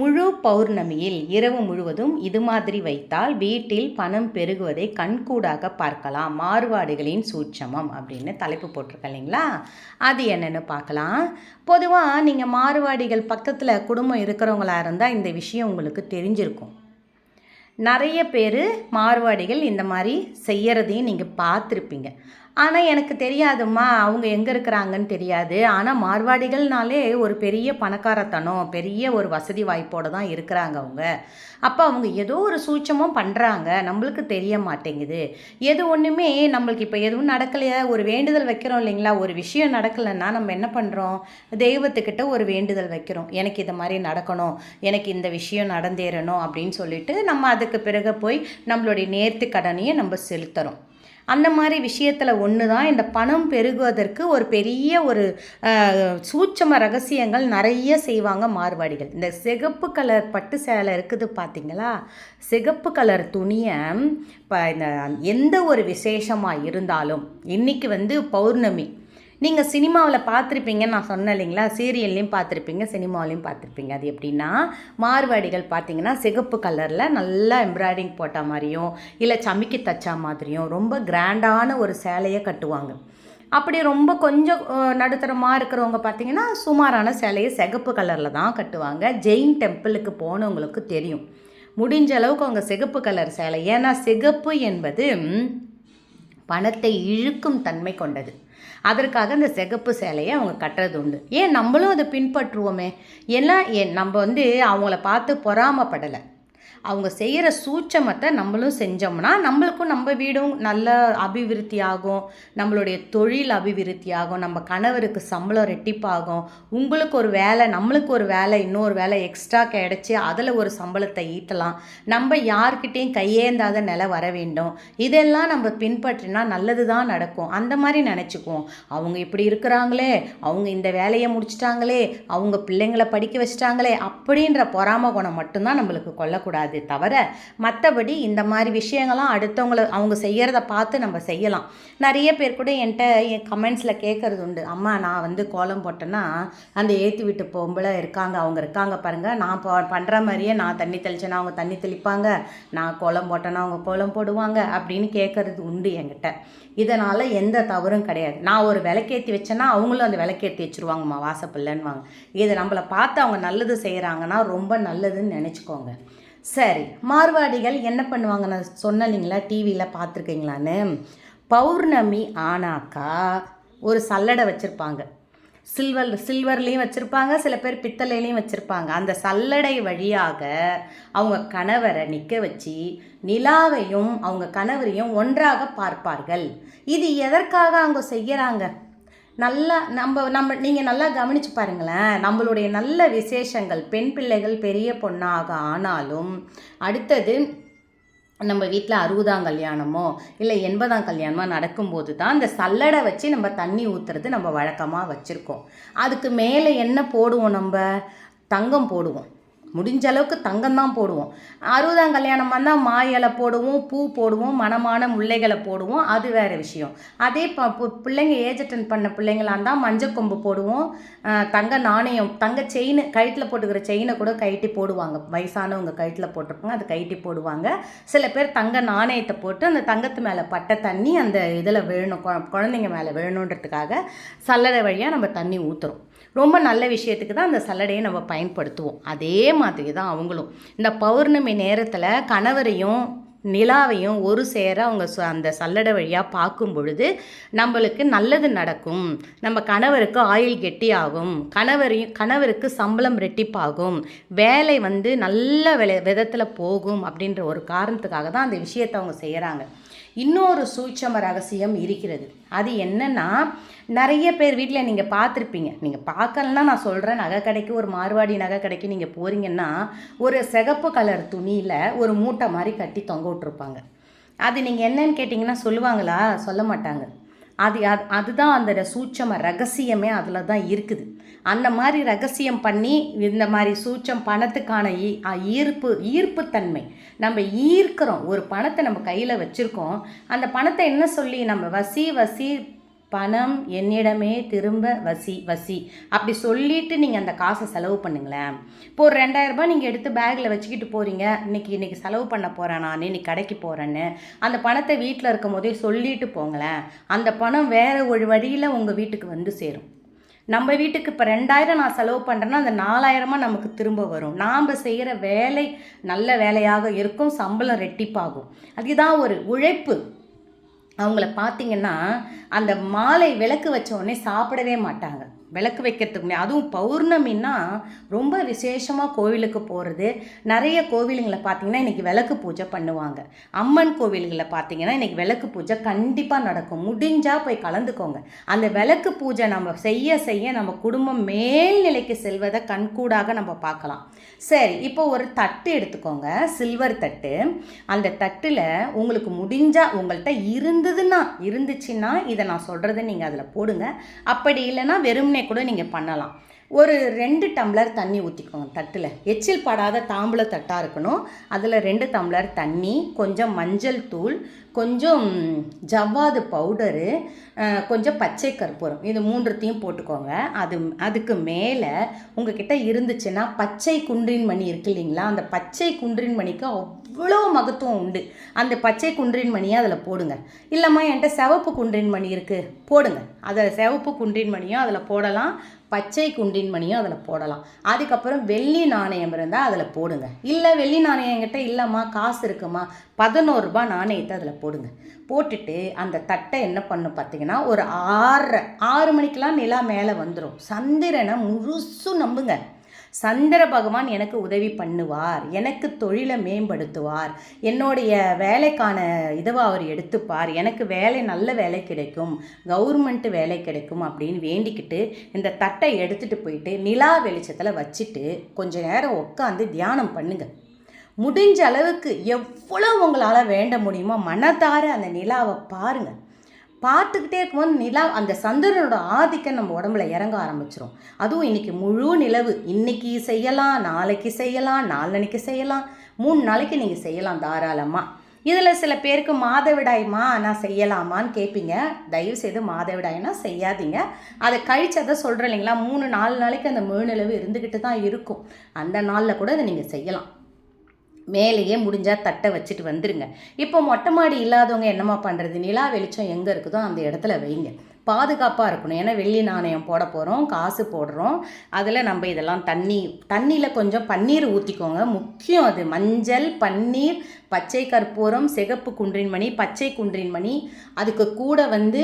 முழு பௌர்ணமியில் இரவு முழுவதும் இது மாதிரி வைத்தால் வீட்டில் பணம் பெருகுவதை கண்கூடாக பார்க்கலாம். மாறுபாடுகளின் சூட்சமம் அப்படின்னு தலைப்பு போட்டிருக்க இல்லைங்களா? அது என்னென்னு பார்க்கலாம். பொதுவாக நீங்கள் மாறுவாடிகள் பக்கத்தில் குடும்பம் இருக்கிறவங்களா இருந்தால் இந்த விஷயம் உங்களுக்கு தெரிஞ்சிருக்கும். நிறைய பேர் மாறுவாடிகள் இந்த மாதிரி செய்யறதையும் நீங்கள் பார்த்துருப்பீங்க. ஆனால் எனக்கு தெரியாதும்மா. அவங்க எங்கே இருக்கிறாங்கன்னு தெரியாது. ஆனால் மார்வாடிகள்னாலே ஒரு பெரிய பணக்காரத்தனம் பெரிய ஒரு வசதி வாய்ப்போடு தான் இருக்கிறாங்க அவங்க. அப்போ அவங்க ஏதோ ஒரு சூட்சமும் பண்ணுறாங்க நம்மளுக்கு தெரிய மாட்டேங்குது. எது ஒன்றுமே நம்மளுக்கு இப்போ எதுவும் நடக்கலையா? ஒரு வேண்டுதல் வைக்கிறோம் இல்லைங்களா? ஒரு விஷயம் நடக்கலைன்னா நம்ம என்ன பண்ணுறோம் தெய்வத்துக்கிட்ட ஒரு வேண்டுதல் வைக்கிறோம். எனக்கு இது மாதிரி நடக்கணும். எனக்கு இந்த விஷயம் நடந்தேறணும் அப்படின்னு சொல்லிட்டு நம்ம அதுக்கு பிறகு போய் நம்மளுடைய நேர்த்தி கடனையை நம்ம செலுத்துகிறோம் அந்த மாதிரி விஷயத்தில் ஒன்று தான் இந்த பணம் பெருகுவதற்கு ஒரு பெரிய ஒரு சூட்சம ரகசியங்கள் நிறைய செய்வாங்க மார்வாடிகள். இந்த சிகப்பு கலர் பட்டு சேலை இருக்குது பார்த்தீங்களா சிகப்பு கலர் துணியை இப்போ இந்த எந்த ஒரு விசேஷமாக இருந்தாலும் இன்றைக்கி வந்து பௌர்ணமி. நீங்கள் சினிமாவில் பார்த்துருப்பீங்க நான் சொன்னேன் இல்லைங்களா? சீரியல்லையும் பார்த்துருப்பீங்க சினிமாவிலையும் பார்த்துருப்பீங்க. அது எப்படின்னா மார்வாடிகள் பார்த்தீங்கன்னா சிகப்பு கலரில் நல்லா எம்ப்ராய்டிங் போட்ட மாதிரியும் இல்லை சமிக்கி தச்சா மாதிரியும் ரொம்ப கிராண்டான ஒரு சேலையை கட்டுவாங்க. அப்படி ரொம்ப கொஞ்சம் நடுத்தரமாக இருக்கிறவங்க பார்த்தீங்கன்னா சுமாரான சேலையை சிகப்பு கலரில் தான் கட்டுவாங்க. ஜெயின் டெம்பிளுக்கு போனவங்களுக்கு தெரியும். முடிஞ்ச அளவுக்கு அவங்க சிகப்பு கலர் சேலை. ஏன்னா சிகப்பு என்பது பணத்தை இழுக்கும் தன்மை கொண்டது. அதற்காக அந்த சிகப்பு சேலையை அவங்க கட்டுறது உண்டு. ஏன் நம்மளும் அதை பின்பற்றுவோமே? ஏன்னா ஏன் நம்ம வந்து அவங்கள பார்த்து பொறாமப்படலை. அவங்க செய்கிற சூட்சமத்தை நம்மளும் செஞ்சோம்னா நம்மளுக்கும் நம்ம வீடும் நல்ல அபிவிருத்தி ஆகும் நம்மளுடைய தொழில் அபிவிருத்தி ஆகும் நம்ம கணவருக்கு சம்பளம் ரெட்டிப்பாகும். உங்களுக்கு ஒரு வேலை நம்மளுக்கு ஒரு வேலை இன்னொரு வேலை எக்ஸ்ட்ரா கிடச்சி அதில் ஒரு சம்பளத்தை ஈட்டலாம். நம்ம யார்கிட்டேயும் கையேந்தாத நிலை வர வேண்டும். இதெல்லாம் நம்ம பின்பற்றினா நல்லது தான் நடக்கும். அந்த மாதிரி நினச்சிக்குவோம். அவங்க இப்படி இருக்கிறாங்களே அவங்க இந்த வேலையை முடிச்சிட்டாங்களே அவங்க பிள்ளைங்களை படிக்க வச்சிட்டாங்களே அப்படின்ற பொறாம குணம் மட்டும்தான் நம்மளுக்கு கொள்ளக்கூடாது தவிர மற்றபடி இந்த மாதிரி விஷயங்கள்லாம் அடுத்தவங்கள அவங்க செய்கிறத பார்த்து நம்ம செய்யலாம். நிறைய பேர் கூட என்கிட்ட என் கமெண்ட்ஸில் கேட்குறது உண்டு. அம்மா நான் வந்து கோலம் போட்டேன்னா அந்த ஏற்றி விட்டு பொம்பளை இருக்காங்க அவங்க இருக்காங்க பாருங்கள் நான் போ பண்ணுற மாதிரியே நான் தண்ணி தெளிச்சேன்னா அவங்க தண்ணி தெளிப்பாங்க. நான் கோலம் போட்டேன்னா அவங்க கோலம் போடுவாங்க அப்படின்னு கேட்குறது உண்டு என்கிட்ட. இதனால் எந்த தவறும் கிடையாது. நான் ஒரு விளக்கேற்றி வச்சேன்னா அவங்களும் அந்த விளக்கேற்றி வச்சுருவாங்கம்மா வாசப்பில்லைன்னுவாங்க. இதை நம்மளை பார்த்து அவங்க நல்லது செய்கிறாங்கன்னா ரொம்ப நல்லதுன்னு நினச்சிக்கோங்க. சரி மார்வாடிகள் என்ன பண்ணுவாங்க? நான் சொன்னேன் இல்லைங்களா டிவியில் பார்த்துருக்கீங்களான்னு? பௌர்ணமி ஆனாக்கா ஒரு சல்லடை வச்சுருப்பாங்க. சில்வர் சில்வர்லேயும் வச்சுருப்பாங்க சில பேர் பித்தளையிலையும் வச்சுருப்பாங்க. அந்த சல்லடை வழியாக அவங்க கணவரை நிற்க வச்சு நிலாவையும் அவங்க கணவரையும் ஒன்றாக பார்ப்பார்கள். இது எதற்காக அவங்க செய்கிறாங்க நல்லா நம்ம நம்ம நீங்கள் நல்லா கவனித்து பாருங்களேன். நம்மளுடைய நல்ல விசேஷங்கள் பெண் பிள்ளைகள் பெரிய பொண்ணாக ஆனாலும் அடுத்தது நம்ம வீட்டில் அறுபதாம் கல்யாணமோ இல்லை எண்பதாம் கல்யாணமோ நடக்கும்போது தான் இந்த சல்லடை வச்சு நம்ம தண்ணி ஊற்றுறது நம்ம வழக்கமாக வச்சுருக்கோம். அதுக்கு மேலே என்ன போடுவோம் நம்ம? தங்கம் போடுவோம். முடிஞ்ச அளவுக்கு தங்கம் தான் போடுவோம். அறுபதாம் கல்யாணமாக இருந்தால் மா இலை போடுவோம் பூ போடுவோம் மணமான முல்லைகளை போடுவோம் அது வேறு விஷயம். அதே ப பிள்ளைங்க ஏஜ் அட்டன் பண்ண பிள்ளைங்களா இருந்தால் மஞ்சள் கொம்பு போடுவோம். தங்க நாணயம் தங்க செயின் கழுத்தில் போட்டுக்கிற செயினை கூட கழட்டி போடுவாங்க. வயசானவங்க கழுத்தில் போட்டிருப்பாங்க அது கழட்டி போடுவாங்க. சில பேர் தங்க நாணயத்தை போட்டு அந்த தங்கத்து மேலே பட்ட தண்ணி அந்த இதில் விழணும் குழந்தைங்க மேலே விழணுன்றதுக்காக சல்லடை வழியாக நம்ம தண்ணி ஊற்றுறோம் ரொம்ப நல்ல விஷயத்துக்கு தான் அந்த சல்லடையை நம்ம பயன்படுத்துவோம். அதே மாதிரி தான் அவங்களும். இந்த பௌர்ணமி நேரத்தில் கணவரையும் நிலாவையும் ஒரு சேர அவங்க ச- அந்த சல்லடை வழியாக பார்க்கும் பொழுது நம்மளுக்கு நல்லது நடக்கும். நம்ம கணவருக்கு ஆயுள் கெட்டியாகும். கணவரையும் கணவருக்கு சம்பளம் ரெட்டிப்பாகும். வேலை வந்து நல்ல விலை விதத்தில் போகும் அப்படின்ற ஒரு காரணத்துக்காக தான் அந்த விஷயத்தை அவங்க செய்கிறாங்க இன்னொரு சூட்சம ரகசியம் இருக்கிறது. அது என்னென்னா நிறைய பேர் வீட்டில் நீங்கள் பார்த்துருப்பீங்க. நீங்கள் பார்க்கலன்னா நான் சொல்கிறேன் நகை கடைக்கு ஒரு மார்வாடி நகை கடைக்கு நீங்கள் போகிறீங்கன்னா ஒரு சிகப்பு கலர் துணியில் ஒரு மூட்டை மாதிரி கட்டி தொங்க போட்டிருப்பாங்க. அது நீங்கள் என்னன்னு கேட்டிங்கன்னா சொல்லுவாங்களா? சொல்ல மாட்டாங்க. அது அது அதுதான் அந்த சூட்சம ரகசியமே அதில் தான் இருக்குது. அந்த மாதிரி ரகசியம் பண்ணி இந்த மாதிரி சூட்சம் பணத்துக்கான ஈ அ, ஈர்ப்பு ஈர்ப்புத்தன்மை. நம்ம ஈர்க்கிறோம். ஒரு பணத்தை நம்ம கையில் வச்சுருக்கோம். அந்த பணத்தை என்ன சொல்லி நம்ம வசி வசி பணம் என்னிடமே திரும்ப வசி வசி. அப்படி சொல்லிட்டு நீங்கள் அந்த காசை செலவு பண்ணுங்களேன். இப்போ ஒரு ரெண்டாயிரரூபா நீங்கள் எடுத்து பேக்கில் வச்சுக்கிட்டு போகிறீங்க இன்னைக்கு இன்றைக்கி செலவு பண்ண போகிறேன் நான் இன்னைக்கு கடைக்கு போகிறேன்னு அந்த பணத்தை வீட்டில் இருக்கும் போதே சொல்லிட்டு போங்களேன். அந்த பணம் வேறு ஒரு வழியில் உங்கள் வீட்டுக்கு வந்து சேரும். நம்ம வீட்டுக்கு இப்போ ரெண்டாயிரம் நான் செலவு பண்ணுறேன்னா அந்த நாலாயிரமா நமக்கு திரும்ப வரும். நாம் செய்கிற வேலை நல்ல வேலையாக இருக்கும். சம்பளம் ரெட்டிப்பாகும். அதுதான் ஒரு உழைப்பு. அவங்கள பார்த்தீங்கன்னா அந்த மாலை விளக்கு வச்ச உடனே சாப்பிடவே மாட்டாங்க. விளக்கு வைக்கிறதுக்கு முன்னாடி அதுவும் பௌர்ணமின்னா ரொம்ப விசேஷமாக கோவிலுக்கு போகிறது நிறைய கோவிலுங்களை பார்த்தீங்கன்னா இன்றைக்கி விளக்கு பூஜை பண்ணுவாங்க. அம்மன் கோவில்களில் பார்த்தீங்கன்னா இன்றைக்கி விளக்கு பூஜை கண்டிப்பாக நடக்கும். முடிஞ்சால் போய் கலந்துக்கோங்க. அந்த விளக்கு பூஜை நம்ம செய்ய செய்ய நம்ம குடும்பம் மேல்நிலைக்கு செல்வதை கண்கூடாக நம்ம பார்க்கலாம். சரி இப்போ ஒரு தட்டு எடுத்துக்கோங்க. சில்வர் தட்டு. அந்த தட்டில் உங்களுக்கு முடிஞ்சால் உங்கள்கிட்ட இருந்ததுன்னா இருந்துச்சுன்னா இதை நான் சொல்கிறத நீங்கள் அதில் போடுங்க. அப்படி இல்லைன்னா வெறும்னே கூட நீங்கள் பண்ணலாம். ஒரு ரெண்டு டம்ளர் தண்ணி ஊற்றிக்கோங்க தட்டில். எச்சில் படாத தாம்பூல தட்டாக இருக்கணும். அதில் ரெண்டு டம்ளர் தண்ணி கொஞ்சம் மஞ்சள் தூள் கொஞ்சம் ஜவ்வாது பவுடரு கொஞ்சம் பச்சை கற்பூரம். இது மூன்றுத்தையும் போட்டுக்கோங்க. அது அதுக்கு மேலே உங்ககிட்ட இருந்துச்சுன்னா பச்சை குன்றின் மணி இருக்கு இல்லைங்களா? அந்த பச்சை குன்றின் மணிக்கு அவ்வளோ மகத்துவம் உண்டு. அந்த பச்சை குன்றின் மணியை அதில் போடுங்க. இல்லைம்மா என்கிட்ட சிவப்பு குன்றின் மணி இருக்குது போடுங்க. அதை சிவப்பு குன்றின் மணியும் அதில் போடலாம். பச்சை குண்டின் மணியும் அதில் போடலாம். அதுக்கப்புறம் வெள்ளி நாணயம் இருந்தால் அதில் போடுங்க. இல்லை வெள்ளி நாணயம் என்கிட்ட இல்லைம்மா காசு இருக்குமா? பதினோருபா நாணயத்தை அதில் போடுங்க. போட்டுட்டு அந்த தட்டை என்ன பண்ணும் பார்த்தீங்கன்னா ஒரு ஆறரை ஆறு மணிக்கெலாம் நிலா மேலே வந்துடும் சந்திரனை முழுசும் நம்புங்க. சந்திர பகவான் எனக்கு உதவி பண்ணுவார் எனக்கு தொழிலை மேம்படுத்துவார் என்னுடைய வேலைக்கான இதுவை அவர் எடுத்துப்பார் எனக்கு வேலை நல்ல வேலை கிடைக்கும் கவர்மெண்ட் வேலை கிடைக்கும் அப்படின்னு வேண்டிக்கிட்டு இந்த தட்டை எடுத்துகிட்டு போயிட்டு நிலா வெளிச்சத்தில் வச்சுட்டு கொஞ்ச நேரம் உட்காந்து தியானம் பண்ணுங்கள் முடிஞ்ச அளவுக்கு எவ்வளோ உங்களால் வேண்ட முடியுமோ மனதார அந்த நிலாவை பாருங்கள் பார்த்துக்கிட்டே இருக்கும்போது நிலா அந்த சந்திரனோட ஆதிக்கம் நம்ம உடம்புல இறங்க ஆரம்பிச்சிரும். அதுவும் இன்றைக்கி முழு நிலவு. இன்னைக்கு செய்யலாம் நாளைக்கு செய்யலாம் நாளன்னைக்கு செய்யலாம். மூணு நாளைக்கு நீங்கள் செய்யலாம் தாராளமாக இதில் சில பேருக்கு மாதவிடாய்மா நான் செய்யலாமான்னு கேட்பீங்க தயவு செய்து மாதவிடாய்னா செய்யாதீங்க. அதை கழிச்சதை சொல்கிறேன் இல்லைங்களா? மூணு நாலு நாளைக்கு அந்த முழுநிலவு இருந்துக்கிட்டு தான் இருக்கும். அந்த நாளில் கூட அதை நீங்கள் செய்யலாம். மேலேயே முடிஞ்சால் தட்டை வச்சுட்டு வந்துடுங்க இப்போ மொட்டை மாடி இல்லாதவங்க என்னம்மா பண்ணுறது நிலா வெளிச்சம் எங்கே இருக்குதோ அந்த இடத்துல வைங்க. பாதுகாப்பாக இருக்கணும். ஏன்னா வெள்ளி நாணயம் போட போகிறோம் காசு போடுறோம். அதில் நம்ம இதெல்லாம் தண்ணி தண்ணியில் கொஞ்சம் பன்னீர் ஊற்றிக்கோங்க முக்கியம் அது. மஞ்சள் பன்னீர் பச்சை கற்பூரம் சிகப்பு குன்றின் மணி பச்சை குன்றின் மணி. அதுக்கு கூட வந்து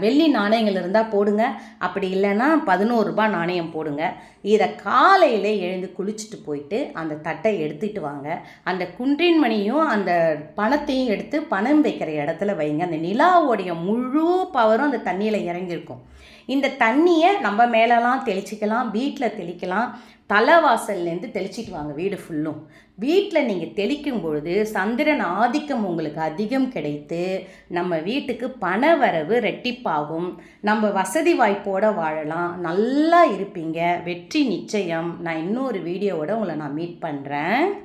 வெள்ளி நாணயங்கள் இருந்தால் போடுங்க. அப்படி இல்லைன்னா பதினோரு ரூபாய் நாணயம் போடுங்க. இதை காலையில் எழுந்து குளிச்சுட்டு போயிட்டு அந்த தட்டை எடுத்துகிட்டு வாங்க. அந்த குன்றின் மணியும் அந்த பணத்தையும் எடுத்து பணம் வைக்கிற இடத்துல வைங்க. அந்த நிலாவோடைய முழு பவரும் அந்த தண்ணியில் இறங்கியிருக்கும். இந்த தண்ணியை நம்ம மேலெலாம் தெளிச்சிக்கலாம் வீட்டில் தெளிக்கலாம். தலைவாசல்லேருந்து தெளிச்சிட்டு வாங்க வீடு ஃபுல்லும் வீட்டில் நீங்கள் தெளிக்கும் பொழுது சந்திரன் ஆதிக்கம் உங்களுக்கு அதிகம் கிடைத்து நம்ம வீட்டுக்கு பண வரவு ரெட்டிப்பாகும். நம்ம வசதி வாய்ப்போடு வாழலாம். நல்லா இருப்பீங்க. வெற்றி நிச்சயம். நான் இன்னொரு வீடியோவோட உங்களை நான் மீட் பண்ணுறேன்